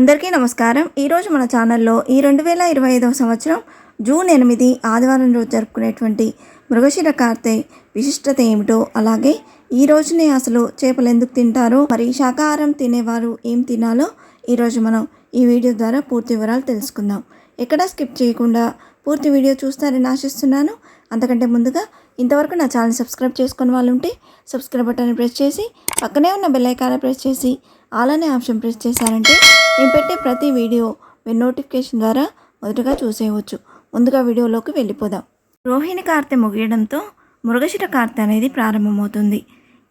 అందరికీ నమస్కారం. ఈరోజు మన ఛానల్లో ఈ రెండు వేల ఇరవై ఐదవ సంవత్సరం జూన్ ఎనిమిది ఆదివారం రోజు జరుపుకునేటువంటి మృగశిర కార్తె విశిష్టత ఏమిటో అలాగే ఈ రోజునే అసలు చేపలు ఎందుకు తింటారో మరి శాకాహారం తినేవారు ఏం తినాలో ఈరోజు మనం ఈ వీడియో ద్వారా పూర్తి వివరాలు తెలుసుకుందాం. ఎక్కడా స్కిప్ చేయకుండా పూర్తి వీడియో చూస్తారని ఆశిస్తున్నాను. అంతకంటే ముందుగా ఇంతవరకు నా ఛానల్ సబ్స్క్రైబ్ చేసుకుని వాళ్ళు ఉంటే సబ్స్క్రైబ్ బటన్ ప్రెస్ చేసి పక్కనే ఉన్న బెల్ ఐకాన్ ప్రెస్ చేసి అలానే ఆప్షన్ ప్రెస్ చేశారంటే నేను పెట్టే ప్రతి వీడియో మీరు నోటిఫికేషన్ ద్వారా మొదటగా చూసేయవచ్చు. ముందుగా వీడియోలోకి వెళ్ళిపోదాం. రోహిణి కార్తె ముగియడంతో మృగశిర కార్తె అనేది ప్రారంభమవుతుంది.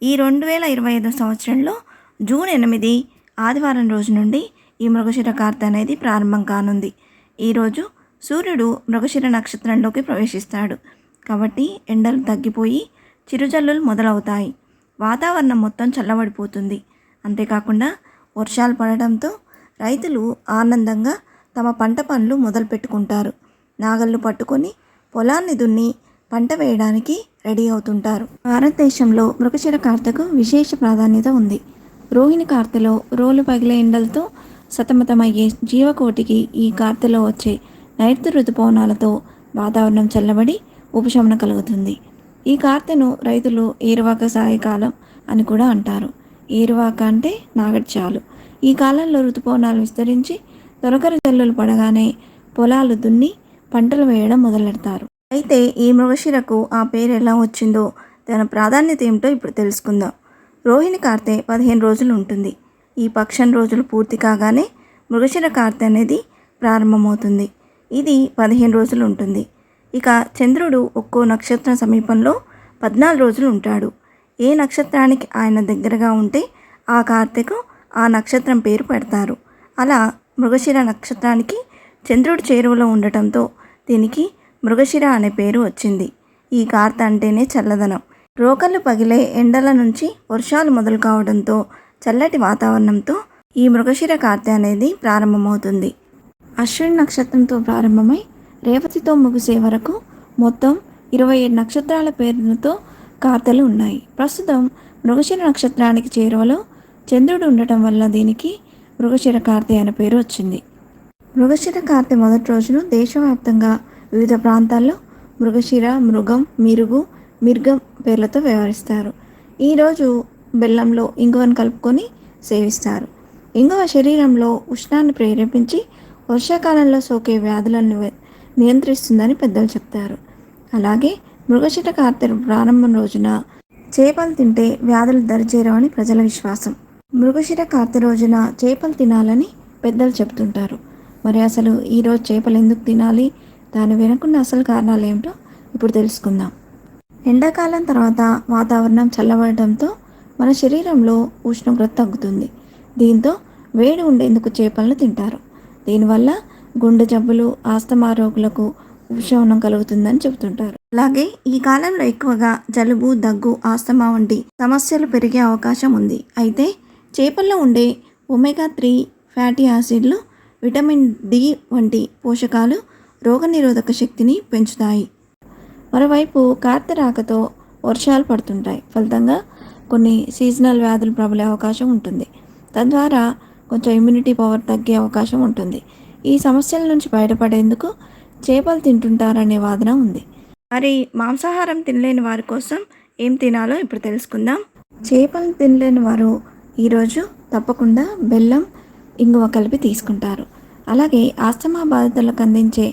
ఈ రెండు వేల ఇరవై ఐదో సంవత్సరంలో జూన్ ఎనిమిది ఆదివారం రోజు నుండి ఈ మృగశిర కార్తె అనేది ప్రారంభం కానుంది. ఈరోజు సూర్యుడు మృగశిర నక్షత్రంలోకి ప్రవేశిస్తాడు. కాబట్టి ఎండలు తగ్గిపోయి చిరుజల్లులు మొదలవుతాయి. వాతావరణం మొత్తం చల్లబడిపోతుంది. అంతేకాకుండా వర్షాలు పడడంతో రైతులు ఆనందంగా తమ పంట పనులు మొదలు పెట్టుకుంటారు నాగళ్ళు పట్టుకొని పొలాన్ని దున్ని పంట వేయడానికి రెడీ అవుతుంటారు. భారతదేశంలో మృగశిర కార్తకు విశేష ప్రాధాన్యత ఉంది. రోహిణి కార్తెలో రోలు పగిలే ఎండలతో సతమతమయ్యే జీవకోటికి ఈ కార్తెలో వచ్చే నైరుతి ఋతుపవనాలతో వాతావరణం చల్లబడి ఉపశమనం కలుగుతుంది. ఈ కార్తెను రైతులు ఏరువాక సాయకాలం అని కూడా అంటారు. ఏరువాక అంటే నాగడ్చాలు చాలు. ఈ కాలంలో ఋతుపవనాలు విస్తరించి తొలకరి జల్లులు పడగానే పొలాలు దున్ని పంటలు వేయడం మొదలెడతారు. అయితే ఈ మృగశిరకు ఆ పేరు ఎలా వచ్చిందో దాని ప్రాధాన్యత ఏమిటో ఇప్పుడు తెలుసుకుందాం. రోహిణి కార్తె పదిహేను రోజులు ఉంటుంది. ఈ పక్షం రోజులు పూర్తి కాగానే మృగశిర కార్తె అనేది ప్రారంభమవుతుంది. ఇది పదిహేను రోజులు ఉంటుంది. ఇక చంద్రుడు ఒక్కో నక్షత్రం సమీపంలో పద్నాలుగు రోజులు ఉంటాడు. ఏ నక్షత్రానికి ఆయన దగ్గరగా ఉంటే ఆ కార్తెకు ఆ నక్షత్రం పేరు పెడతారు. అలా మృగశిర నక్షత్రానికి చంద్రుడు చేరువలో ఉండటంతో దీనికి మృగశిర అనే పేరు వచ్చింది. ఈ కార్త అంటేనే చల్లదనం. రోకళ్ళు పగిలే ఎండల నుంచి వర్షాలు మొదలు కావడంతో చల్లటి వాతావరణంతో ఈ మృగశిర కార్తె అనేది ప్రారంభమవుతుంది. అశ్విని నక్షత్రంతో ప్రారంభమై రేవతితో ముగిసే వరకు మొత్తం ఇరవై ఏడు నక్షత్రాల పేర్లతో కార్తెలు ఉన్నాయి. ప్రస్తుతం మృగశిర నక్షత్రానికి చేరువలో చంద్రుడు ఉండటం వల్ల దీనికి మృగశిర కార్తె అనే పేరు వచ్చింది. మృగశిర కార్తె మొదటి రోజును దేశవ్యాప్తంగా వివిధ ప్రాంతాల్లో మృగశిర మృగం మిరుగు మిర్గం పేర్లతో వ్యవహరిస్తారు. ఈరోజు బెల్లంలో ఇంగువను కలుపుకొని సేవిస్తారు. ఇంగువ శరీరంలో ఉష్ణాన్ని ప్రేరేపించి వర్షాకాలంలో సోకే వ్యాధులను నియంత్రిస్తుందని పెద్దలు చెప్తారు. అలాగే మృగశిర కార్తె ప్రారంభం రోజున చేపలు తింటే వ్యాధులు దరిచేరవని ప్రజల విశ్వాసం. మృగశిర కార్తె రోజున చేపలు తినాలని పెద్దలు చెప్తుంటారు మరి అసలు ఈరోజు చేపలు ఎందుకు తినాలి? దాని వెనుకున్న అసలు కారణాలు ఏమిటో ఇప్పుడు తెలుసుకుందాం. ఎండాకాలం తర్వాత వాతావరణం చల్లబడటంతో మన శరీరంలో ఉష్ణోగ్రత తగ్గుతుంది. దీంతో వేడి ఉండేందుకు చేపలను తింటారు. దీనివల్ల గుండె జబ్బులు ఆస్తమా రోగులకు ఉపశమనం కలుగుతుందని చెబుతుంటారు. అలాగే ఈ కాలంలో ఎక్కువగా జలుబు దగ్గు ఆస్తమా వంటి సమస్యలు పెరిగే అవకాశం ఉంది. అయితే చేపల్లో ఉండే ఒమేగా త్రీ ఫ్యాటీ యాసిడ్లు విటమిన్ డి వంటి పోషకాలు రోగనిరోధక శక్తిని పెంచుతాయి. మరోవైపు కార్తెరాకతో వర్షాలు పడుతుంటాయి. ఫలితంగా కొన్ని సీజనల్ వ్యాధులు ప్రబలే అవకాశం ఉంటుంది. తద్వారా కొంచెం ఇమ్యూనిటీ పవర్ తగ్గే అవకాశం ఉంటుంది. ఈ సమస్యల నుంచి బయటపడేందుకు చేపలు తింటుంటారనే వాదన ఉంది. మరి మాంసాహారం తినలేని వారి కోసం ఏం తినాలో ఇప్పుడు తెలుసుకుందాం. చేపలు తినలేని వారు ఈరోజు తప్పకుండా బెల్లం ఇంగువ కలిపి తీసుకుంటారు. అలాగే ఆస్తమా బాధితులకు అందించే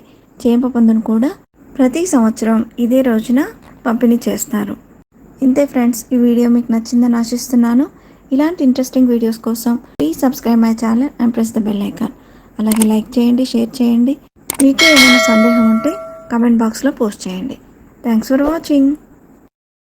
చేప పందును కూడా ప్రతి సంవత్సరం ఇదే రోజున పంపిణీ చేస్తారు. ఇంతే ఫ్రెండ్స్ ఈ వీడియో మీకు నచ్చిందని ఆశిస్తున్నాను. ఇలాంటి ఇంట్రెస్టింగ్ వీడియోస్ కోసం please subscribe my channel and press the bell icon. అలాగే లైక్ చేయండి షేర్ చేయండి. మీకు ఏమైనా సందేహం ఉంటే కమెంట్ బాక్స్లో పోస్ట్ చేయండి. Thanks for watching.